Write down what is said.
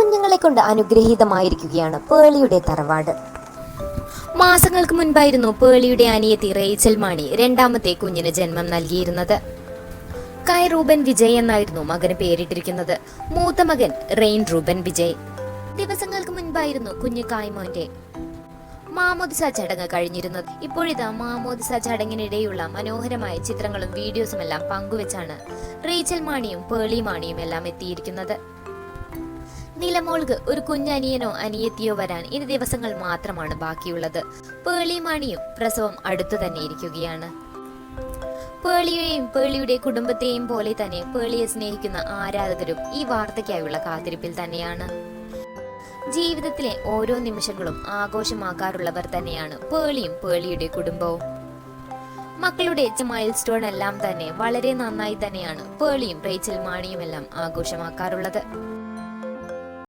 കുഞ്ഞുങ്ങളെ കൊണ്ട് അനുഗ്രഹീതമായിരിക്കുകയാണ് പേളിയുടെ തറവാട്. മാസങ്ങൾക്ക് മുൻപായിരുന്നു പേളിയുടെ അനിയത്തി റേച്ചൽ മാണി രണ്ടാമത്തെ കുഞ്ഞിന് ജന്മം നൽകിയിരുന്നത്. കൈ റൂബൻ വിജയ് എന്നായിരുന്നു മകന് പേരിട്ടിരിക്കുന്നത്. മൂത്ത മകൻ റെയിൻ റൂബൻ വിജയ്. ദിവസങ്ങൾക്ക് മുൻപായിരുന്നു കുഞ്ഞു കായ്മോന്റെ മാമോദിസ ചടങ്ങ് കഴിഞ്ഞിരുന്നത്. ഇപ്പോഴിതാ മാമോദിസ ചടങ്ങിനിടെയുള്ള മനോഹരമായ ചിത്രങ്ങളും വീഡിയോസും എല്ലാം പങ്കുവെച്ചാണ് റേച്ചൽ മാണിയും പേളി മാണിയും എല്ലാം എത്തിയിരിക്കുന്നത്. നിലമോൾക്ക് ഒരു കുഞ്ഞനിയനോ അനിയത്തിയോ വരാൻ ഇനി ദിവസങ്ങൾ മാത്രമാണ് ബാക്കിയുള്ളത്. പേളി മണിയും പ്രസവം അടുത്തു തന്നെ ഇരിക്കുകയാണ്. പേളിയെയും പേളിയുടെ കുടുംബത്തെയും പോലെ തന്നെ പേളിയെ സ്നേഹിക്കുന്ന ആരാധകരും ഈ വാർത്തയ്ക്കായുള്ള കാത്തിരിപ്പിൽ തന്നെയാണ്. ജീവിതത്തിലെ ഓരോ നിമിഷങ്ങളും ആഘോഷമാക്കാറുള്ളവർ തന്നെയാണ് പേളിയും പേളിയുടെ കുടുംബവും. മക്കളുടെ മൈൽ സ്റ്റോൺ എല്ലാം തന്നെ വളരെ നന്നായി തന്നെയാണ് പേളിയും റേച്ചൽ മാണിയും എല്ലാം ആഘോഷമാക്കാറുള്ളത്.